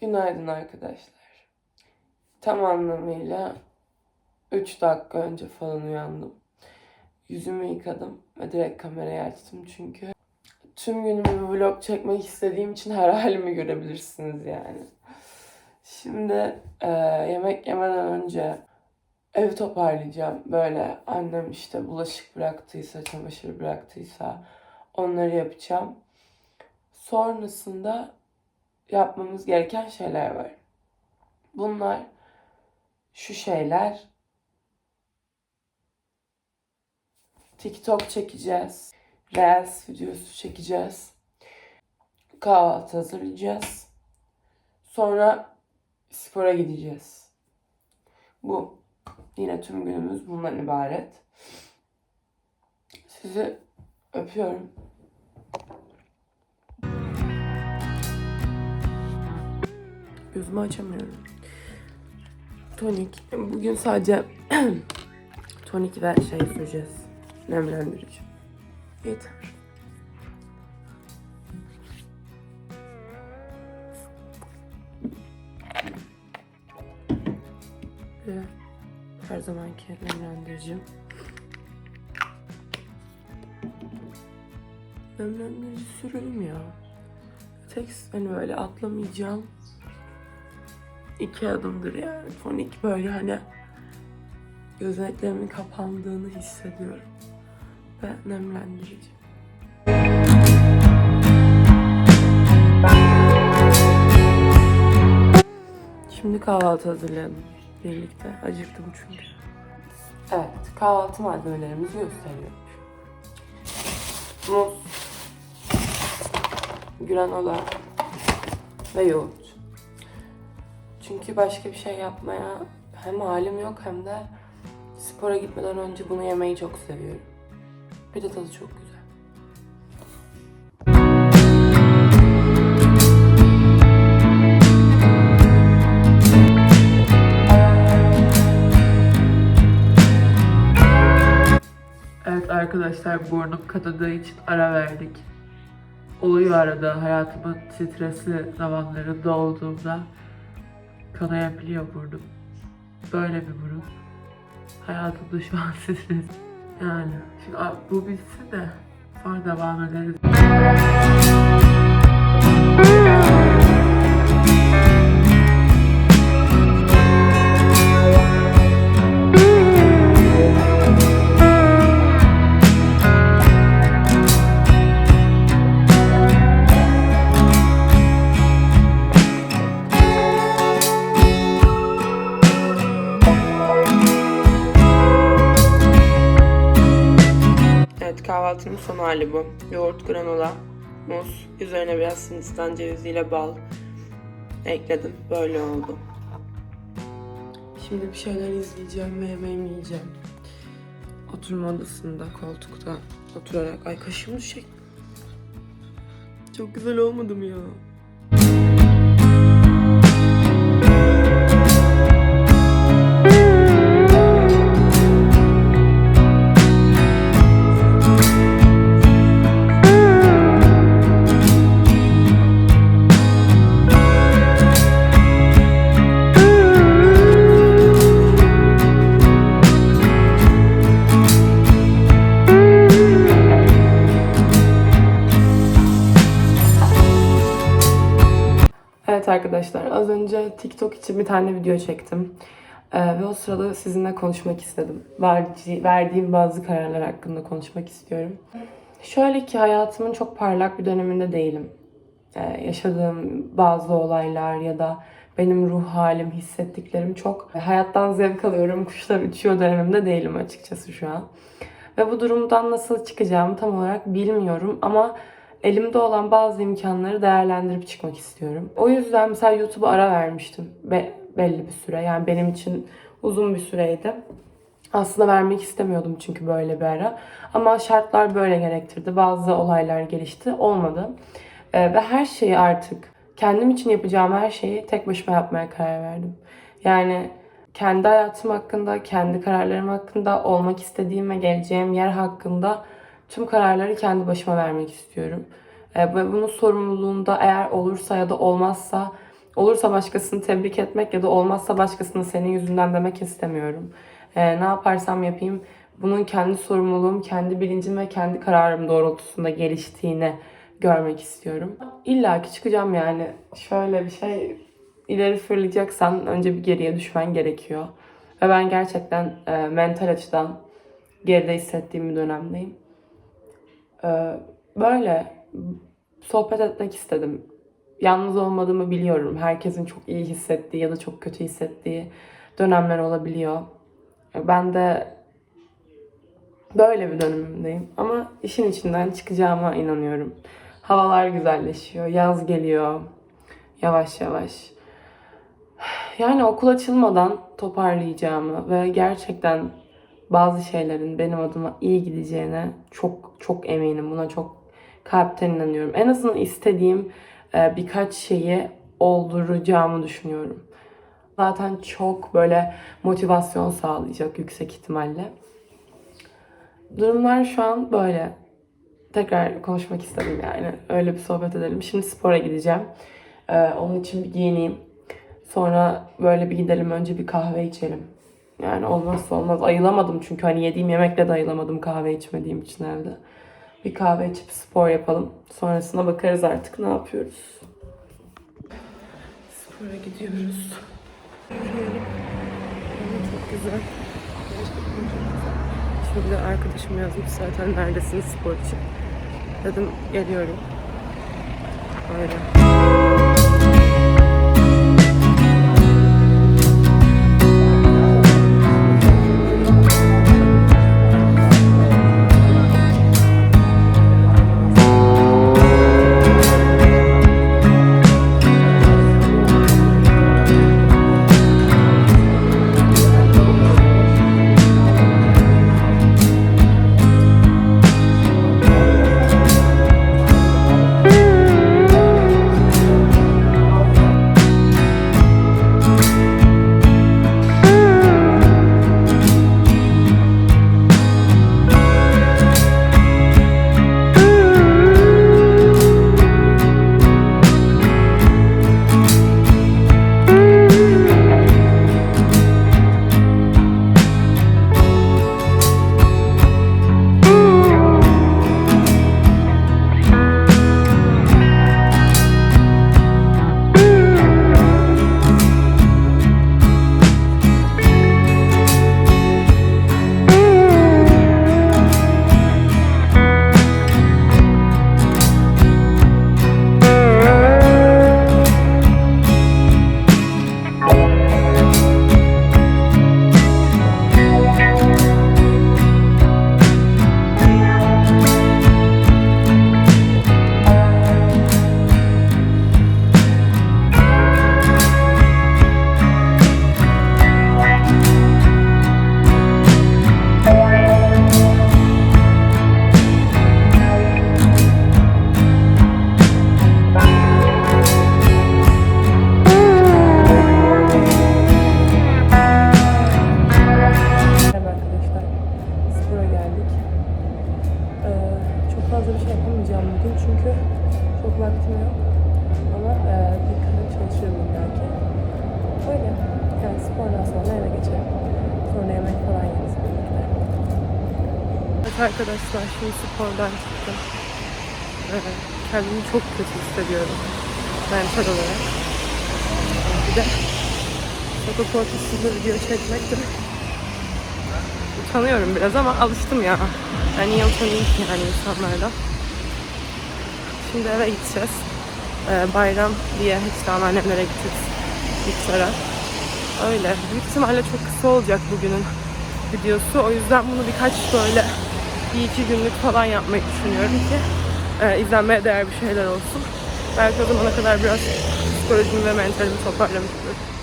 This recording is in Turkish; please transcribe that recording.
Günaydın arkadaşlar. Tam anlamıyla 3 dakika önce falan uyandım. Yüzümü yıkadım ve direkt kamerayı açtım çünkü tüm günümü vlog çekmek istediğim için her halimi görebilirsiniz yani. Şimdi e, yemek yemeden önce evi toparlayacağım. Böyle annem işte bulaşık bıraktıysa, çamaşır bıraktıysa onları yapacağım. Sonrasında yapmamız gereken şeyler var. Bunlar şu şeyler. TikTok çekeceğiz. Reels videosu çekeceğiz. Kahvaltı hazırlayacağız. Sonra spora gideceğiz. Bu. Yine tüm günümüz bundan ibaret. Sizi öpüyorum. Gözümü açamıyorum. Tonik. Bugün sadece tonik ve şey süreceğiz. Nemlendirici. Yeter. Ve her zamanki nemlendiricim. Nemlendirici sürülmüyor. Tek hani böyle atlamayacağım iki adımdır yani. Tonik böyle hani gözeneklerimin kapandığını hissediyorum. Ve nemlendirici. Şimdi kahvaltı hazırlayalım birlikte. Acıktım çünkü. Evet, kahvaltı malzemelerimizi gösteriyorum. Muz, granola ve yoğurt. Çünkü başka bir şey yapmaya hem halim yok hem de spora gitmeden önce bunu yemeyi çok seviyorum. Bir de tadı çok güzel. Evet arkadaşlar burnum kanadığı için ara verdik. Oluyor arada hayatımın stresli zamanlarında olduğumda kanayabiliyor burnum. Böyle bir burun. Hayatımda şu an stres. Yani şimdi bu bitsin de sonra devam ederiz. Kahvaltının son hali bu. Yoğurt, granola, muz, üzerine biraz hindistan ceviziyle bal ekledim. Böyle oldu. Şimdi bir şeyler izleyeceğim ve yemeğimi yiyeceğim. Oturma odasında, koltukta oturarak. Ay kaşım düşecek. Çok güzel olmadı mı ya? Arkadaşlar az önce TikTok için bir tane video çektim. Ee, ve o sırada sizinle konuşmak istedim. Verdi- verdiğim bazı kararlar hakkında konuşmak istiyorum. Şöyle ki hayatımın çok parlak bir döneminde değilim. Ee, yaşadığım bazı olaylar ya da benim ruh halim, hissettiklerim çok hayattan zevk alıyorum, kuşlar uçuyor dönemimde değilim açıkçası şu an. Ve bu durumdan nasıl çıkacağımı tam olarak bilmiyorum ama elimde olan bazı imkanları değerlendirip çıkmak istiyorum. O yüzden mesela YouTube'a ara vermiştim be- belli bir süre. Yani benim için uzun bir süreydi. Aslında vermek istemiyordum çünkü böyle bir ara. Ama şartlar böyle gerektirdi. Bazı olaylar gelişti. Olmadı. Ee, ve her şeyi artık kendim için yapacağım her şeyi tek başıma yapmaya karar verdim. Yani kendi hayatım hakkında, kendi kararlarım hakkında, olmak istediğim ve geleceğim yer hakkında tüm kararları kendi başıma vermek istiyorum. Ee, Ve bunun sorumluluğunda eğer olursa ya da olmazsa olursa başkasını tebrik etmek ya da olmazsa başkasını senin yüzünden demek istemiyorum. Ee, ne yaparsam yapayım bunun kendi sorumluluğum, kendi bilincim ve kendi kararım doğrultusunda geliştiğini görmek istiyorum. İlla ki çıkacağım yani. Şöyle bir şey ileri fırlayacaksan önce bir geriye düşmen gerekiyor. Ve ben gerçekten e, mental açıdan geride hissettiğim bir dönemdeyim. Ee, böyle sohbet etmek istedim. Yalnız olmadığımı biliyorum. Herkesin çok iyi hissettiği ya da çok kötü hissettiği dönemler olabiliyor. Ben de böyle bir dönemimdeyim. Ama işin içinden çıkacağıma inanıyorum. Havalar güzelleşiyor. Yaz geliyor. Yavaş yavaş. Yani okul açılmadan toparlayacağımı ve gerçekten bazı şeylerin benim adıma iyi gideceğine çok çok eminim. Buna çok kalpten inanıyorum. En azından istediğim e, birkaç şeyi olduracağımı düşünüyorum. Zaten çok böyle motivasyon sağlayacak yüksek ihtimalle. Durumlar şu an böyle. Tekrar konuşmak istedim yani. Öyle bir sohbet edelim. Şimdi spora gideceğim. Ee, onun için bir giyineyim. Sonra böyle bir gidelim. Önce bir kahve içelim. Yani olmazsa olmaz. Ayılamadım çünkü hani yediğim yemekle de ayılamadım kahve içmediğim için evde. Bir kahve içip spor yapalım. Sonrasına bakarız artık ne yapıyoruz. Spora gidiyoruz. Çok güzel. Şimdi de arkadaşım yazmış zaten neredesiniz spor için. Dedim geliyorum. Öyle. Fazla bir şey yapamayacağım bugün çünkü çok vaktim yok. Ama e, dikkatle çalışıyorum belki. Öyle. Yani spordan sonra eve geçerim. Sonra yemek falan yeriz birlikte. Evet arkadaşlar şimdi spordan çıktım. Ee, kendimi çok kötü hissediyorum. Mental olarak. Bir de sokak ortasında video çekmek de utanıyorum biraz ama alıştım ya. Ben niye utanayım yani insanlardan. Şimdi eve gideceğiz. Ee, bayram diye hiç daha annemlere gideceğiz. İftara. Öyle. Büyük ihtimalle çok kısa olacak bugünün videosu. O yüzden bunu birkaç böyle bir iki günlük falan yapmayı düşünüyorum ki e, izlenmeye değer bir şeyler olsun. Belki o zamana kadar biraz psikolojimi ve mentalimi toparlamış olurum.